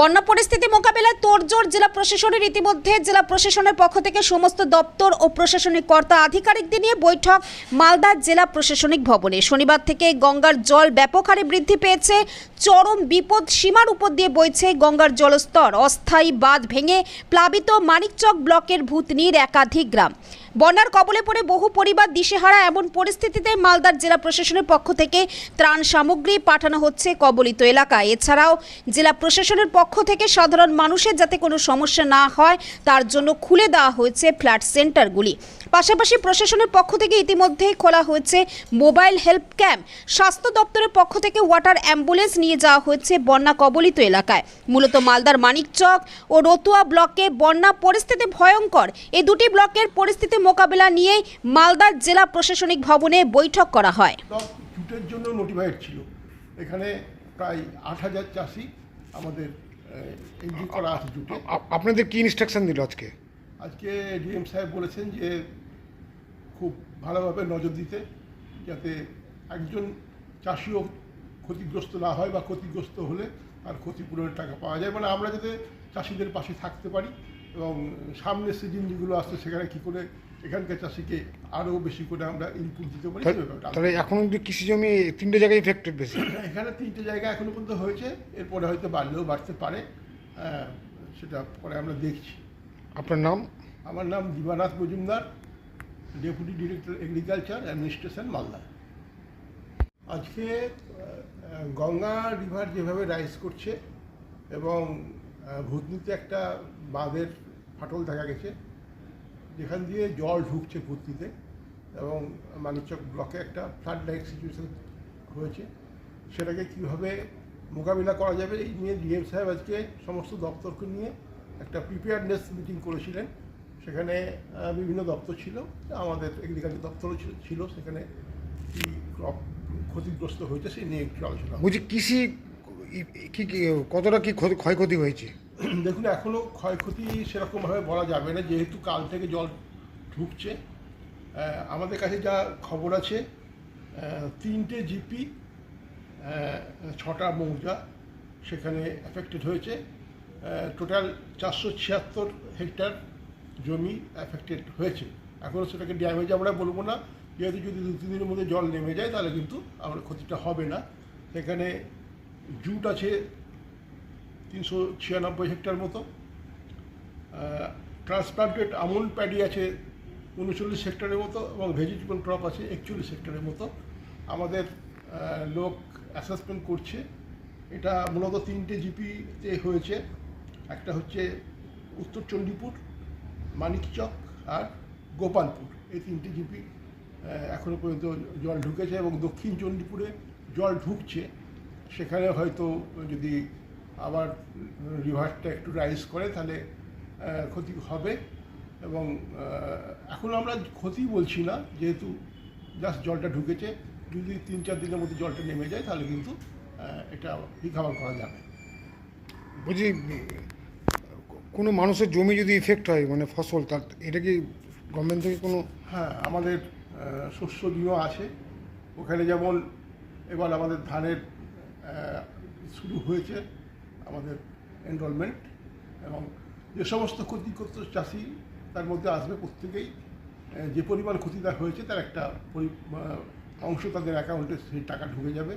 বন্যা পরিস্থিতি মোকাবিলায় তোড়জোড় জেলা প্রশাসনের ইতিমধ্যে জেলা প্রশাসনের পক্ষ থেকে সমস্ত দপ্তর ও প্রশাসনিক কর্তা আধিকারিকদের নিয়ে বৈঠক মালদা জেলা প্রশাসনিক ভবনে। শনিবার থেকে গঙ্গার জল ব্যাপক হারে বৃদ্ধি পেয়েছে। চরম বিপদ সীমার উপর দিয়ে বইছে গঙ্গার জলস্তর। অস্থায়ী বাঁধ ভেঙে প্লাবিত মানিকচক ব্লকের ভূতনির একাধিক গ্রাম। বন্যার কবলে পড়ে বহু পরিবার দিশেহারা, এমন পরিস্থিতিতে মালদার জেলা প্রশাসনের পক্ষ থেকে ত্রাণ সামগ্রী পাঠানো হচ্ছে কবলিত এলাকায়। এছাড়াও জেলা প্রশাসনের পক্ষ থেকে সাধারণ মানুষের যাতে কোনো সমস্যা না হয়, তার জন্য খুলে দেওয়া হয়েছে ফ্ল্যাট সেন্টারগুলি। পাশাপাশি প্রশাসনের পক্ষ থেকে ইতিমধ্যেই খোলা হয়েছে মোবাইল হেল্প ক্যাম্প। স্বাস্থ্য দপ্তরের পক্ষ থেকে ওয়াটার অ্যাম্বুলেন্স নিয়ে যাওয়া হয়েছে বন্যা কবলিত এলাকায়। মূলত মালদার মানিকচক ও রতুয়া ব্লকে বন্যা পরিস্থিতি ভয়ঙ্কর। এই দুটি ব্লকের পরিস্থিতি মোকাবিলা নিয়েই মালদার জেলা প্রশাসনিক ভবনে বৈঠক করা হয়। জুটের জন্য নোটিফাইড ছিল। এখানে প্রায় আট হাজার চাষি আমাদের এন্ট্রি করা আছে জুটে। আপ- আপনাদের কি ইনস্ট্রাকশন দিল আজকে? আজকে ডিএম সাহেব বলেছেন যে খুব ভালোভাবে নজর দিতে যাতে একজন চাষিও ক্ষতিগ্রস্ত না হয় বা ক্ষতিগ্রস্ত হলে তার ক্ষতিপূরণের টাকা পাওয়া যায়। মানে আমরা যাতে চাষিদের পাশে থাকতে পারি এবং সামনের সিজন যেগুলো আসছে সেখানে কী করে এখানকার চাষিকে আরও বেশি করে আমরা ইনপুট দিতে পারি? তাহলে এখন অব্দি কৃষি জমি তিনটে জায়গায় ইফেক্টেড বেশি? এখানে তিনটে জায়গা এখনও পর্যন্ত হয়েছে। এরপরে হয়তো বাড়লেও বাড়তে পারে। আহ, সেটা পরে আমরা দেখছি। আপনার নাম? আমার নাম Dibanath Majumdar deputy director agriculture administration Malda. আজকে গঙ্গা রিভার যেভাবে রাইজ করছে এবং ভূতনিতে একটা বাঁধের ফাটল দেখা গেছে, যেখান দিয়ে জল ঢুকছে ভূতনিতে এবং মানিকচক ব্লকে একটা ফ্লাড লাইক সিচুয়েশন হয়েছে। সেটাকে কীভাবে মোকাবিলা করা যাবে এই নিয়ে ডিএম সাহেব আজকে সমস্ত দপ্তরকে নিয়ে একটা প্রিপেয়ারনেস মিটিং করেছিলেন। সেখানে বিভিন্ন দপ্তর ছিল, আমাদের এগ্রিকালচার দপ্তরও ছিল- সেখানে কি ক্রপ ক্ষতিগ্রস্ত হয়েছে সেই নিয়ে একটু আলোচনা বলছি কৃষি কি কি, কতটা কি ক্ষতি- ক্ষয়ক্ষতি হয়েছে? দেখুন এখনও ক্ষয়ক্ষতি সেরকমভাবে বলা যাবে না, যেহেতু কাল থেকে জল ঢুকছে। আমাদের কাছে যা খবর আছে তিনটে জিপি ছটা মৌজা সেখানে এফেক্টেড হয়েছে। টোটাল চারশো ছিয়াত্তর হেক্টর জমি এফেক্টেড হয়েছে। এখনও সেটাকে ড্যামেজ আমরা বলব না। যেহেতু যদি দু তিন দিনের মধ্যে জল নেমে যায়, তাহলে কিন্তু আমার ক্ষতিটা হবে না। সেখানে জুট আছে তিনশো ছিয়ানব্বই হেক্টর মতো। ট্রান্সপ্লান্টেড আমুল প্যাডি আছে উনচল্লিশ হেক্টরের মতো এবং ভেজিটেবল ক্রপ আছে একচল্লিশ হেক্টরের মতো। আমাদের লোক অ্যাসেসমেন্ট করছে। এটা মূলত তিনটে জিপিতে হয়েছে। একটা হচ্ছে উত্তর চণ্ডীপুর মানিকচক আর গোপালপুর। এই তিনটে জিপি এখনও পর্যন্ত জল ঢুকেছে এবং দক্ষিণ চণ্ডীপুরে জল ঢুকছে। সেখানে হয়তো যদি আবার রিভার্সটা একটু রাইজ করে তাহলে ক্ষতি হবে। এবং এখন আমরা ক্ষতি বলছি না যেহেতু জাস্ট জলটা ঢুকেছে। যদি তিন চার দিনের মধ্যে জলটা নেমে যায় তাহলে কিন্তু এটা রিকাভার করা যাবে। বলছি কোনো মানুষের জমি যদি ইফেক্ট হয় মানে ফসল তার এটা কি গভর্নমেন্ট থেকে কোনো হ্যাঁ আমাদের শস্য বিমা আছে। ওখানে যেমন এবার আমাদের ধানের শুরু হয়েছে আমাদের এনরোলমেন্ট এবং যে সমস্ত ক্ষতিগ্রস্ত চাষি তার মধ্যে আসবে প্রত্যেকেই। যে পরিমাণ ক্ষতিটা হয়েছে তার একটা অংশ তাদের অ্যাকাউন্টে সেই টাকা ঢুকে যাবে।